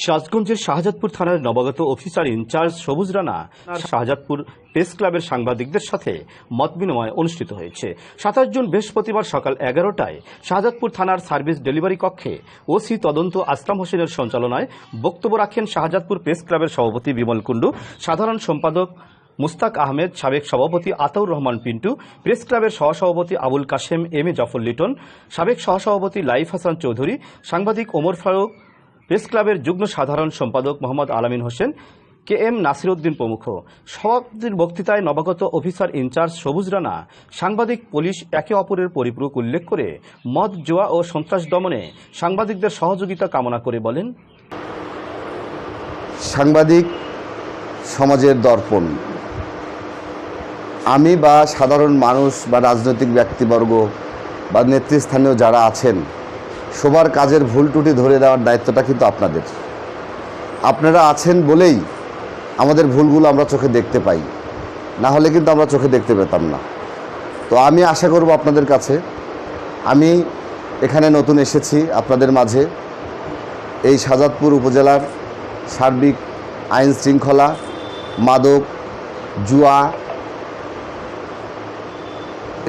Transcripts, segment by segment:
সাজগঞ্জের শাহজাদপুর থানার নবাগত officer in charge সবুজ রানা শাহজাদপুর প্রেস ক্লাবের সাংবাদিকদের সাথে মত বিনিময় অনুষ্ঠিত হয়েছে। সাতাশ জুন বৃহস্পতিবার সকাল এগারোটায় শাহজাদপুর থানার সার্ভিস ডেলিভারি কক্ষে ওসি তদন্ত আসলাম হোসেনের সঞ্চালনায় বক্তব্য রাখেন শাহজাদপুর প্রেস ক্লাবের সভাপতি বিমল কুণ্ডু, সাধারণ সম্পাদক মুস্তাক আহমেদ, সাবেক সভাপতি আতাউর রহমান পিন্টু, প্রেস ক্লাবের সহসভাপতি আবুল কাশেম, এম এ জাফর লিটন, সাবেক সহসভাপতি লাইফ হাসান চৌধুরী, সাংবাদিক ওমর ফারুক প্রেস ক্লাবের যুগ্ম সাধারণ সম্পাদক মোহাম্মদ আলামিন হোসেন কে এম নাসিরউদ্দিন প্রমুখ। সভাপতির বক্তৃতায় নবাগত অফিসার ইনচার্জ সবুজ রানা, সাংবাদিক, পুলিশ একে অপরের পরিপূরক উল্লেখ করে মদ, জোয়া ও সন্ত্রাস দমনে সাংবাদিকদের সহযোগিতা কামনা করে বলেন। সাংবাদিক সমাজের দর্পণ। আমি বা সাধারণ মানুষ বা রাজনৈতিক ব্যক্তিবর্গ বা নেতৃস্থানীয় যারা আছেন সবার কাজের ভুল ত্রুটি ধরে দেওয়ার দায়িত্বটা কিন্তু আপনাদের। আপনারা আছেন বলেই আমাদের ভুলগুলো আমরা চোখে দেখতে পাই। না হলে কিন্তু আমরা চোখে দেখতে পেতাম না। তো আমি আশা করব আপনাদের কাছে, আমি এখানে নতুন এসেছি আপনাদের মাঝে। এই শাহজাদপুর উপজেলার সার্বিক আইন শৃঙ্খলা, মাদক, জুয়া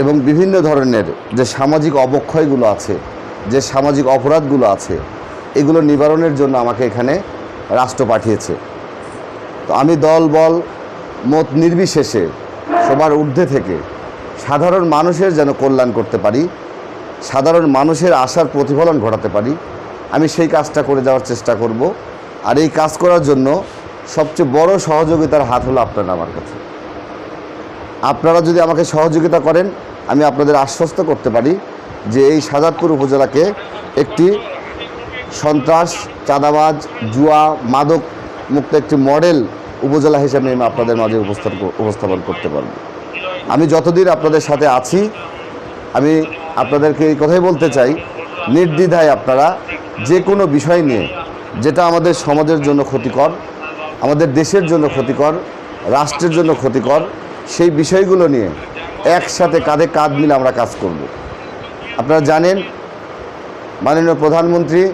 এবং বিভিন্ন ধরনের যে সামাজিক অবক্ষয়গুলো আছে যে সামাজিক অপরাধগুলো আছে, এগুলো নিবারণের জন্য আমাকে এখানে রাষ্ট্র পাঠিয়েছে। তো আমি দল, বল, মত নির্বিশেষে সবার ঊর্ধ্বে থেকে সাধারণ মানুষের যেন কল্যাণ করতে পারি, সাধারণ মানুষের আশার প্রতিফলন ঘটাতে পারি, আমি সেই কাজটা করে যাওয়ার চেষ্টা করব। আর এই কাজ করার জন্য সবচেয়ে বড় সহযোগিতার হাত হলো আপনারা আমার কাছে। আপনারা যদি আমাকে সহযোগিতা করেন, আমি আপনাদের আশ্বস্ত করতে পারি। যে এই সাজাদপুর উপজেলাকে একটি সন্ত্রাস, চাঁদাবাজ, জুয়া, মাদক মুক্ত একটি মডেল উপজেলা হিসেবে আমি আপনাদের মাঝে উপস্থাপন উপস্থাপন করতে পারব। আমি যতদিন আপনাদের সাথে আছি, আমি আপনাদেরকে এই কথাই বলতে চাই, নির্দ্বিধায় আপনারা যে কোনো বিষয় নিয়ে, যেটা আমাদের সমাজের জন্য ক্ষতিকর, আমাদের দেশের জন্য ক্ষতিকর, রাষ্ট্রের জন্য ক্ষতিকর, সেই বিষয়গুলো নিয়ে একসাথে কাঁধে কাঁধ মিলে আমরা কাজ করব। আপনারা জানেন, মাননীয় প্রধানমন্ত্রী,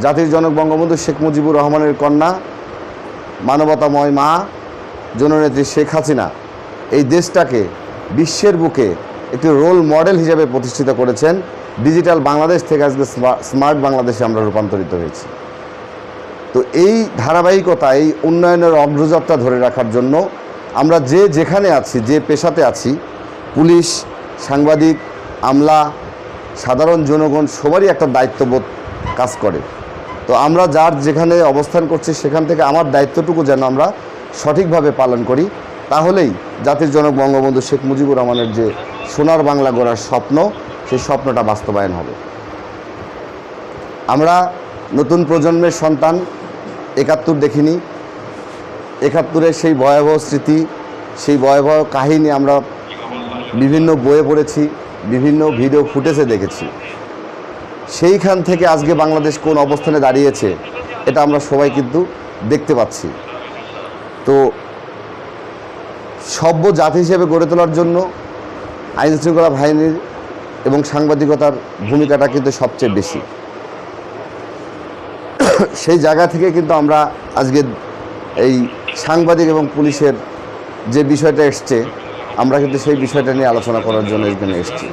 জাতির জনক বঙ্গবন্ধু শেখ মুজিবুর রহমানের কন্যা, মানবতাময় মা, জননেত্রী শেখ হাসিনা এই দেশটাকে বিশ্বের বুকে একটি রোল মডেল হিসেবে প্রতিষ্ঠিত করেছেন। ডিজিটাল বাংলাদেশ থেকে আজকে স্মা- স্মার্ট বাংলাদেশে আমরা রূপান্তরিত হয়েছি। তো এই ধারাবাহিকতা, এই উন্নয়নের অগ্রযাত্রা ধরে রাখার জন্য আমরা যে যেখানে আছি, যে পেশাতে আছি, পুলিশ, সাংবাদিক আমলা, সাধারণ জনগণ সবারই একটা দায়িত্ববোধ কাজ করে। তো আমরা যার যেখানে অবস্থান করছি, সেখান থেকে আমার দায়িত্বটুকু যেন আমরা সঠিকভাবে পালন করি। তাহলেই জাতির জনক বঙ্গবন্ধু শেখ মুজিবুর রহমানের যে সোনার বাংলা গড়ার স্বপ্ন, সেই স্বপ্নটা বাস্তবায়ন হবে। আমরা নতুন প্রজন্মের সন্তান, একাত্তর দেখিনি। একাত্তরের সেই ভয়াবহ স্মৃতি, সেই ভয়াবহ কাহিনী আমরা বিভিন্ন বইয়ে পড়েছি, বিভিন্ন ভিডিও ফুটেজে দেখেছি। সেইখান থেকে আজকে বাংলাদেশ কোন অবস্থানে দাঁড়িয়েছে, এটা আমরা সবাই কিন্তু দেখতে পাচ্ছি। তো সভ্য জাতি হিসেবে গড়ে তোলার জন্য আইন শৃঙ্খলা বাহিনীর এবং সাংবাদিকতার ভূমিকাটা কিন্তু সবচেয়ে বেশি। সেই জায়গা থেকে কিন্তু আমরা আজকে এই সাংবাদিক এবং পুলিশের যে বিষয়টা এসছে আমরা কিন্তু সেই বিষয়টা নিয়ে আলোচনা করার জন্য এখানে এসেছি।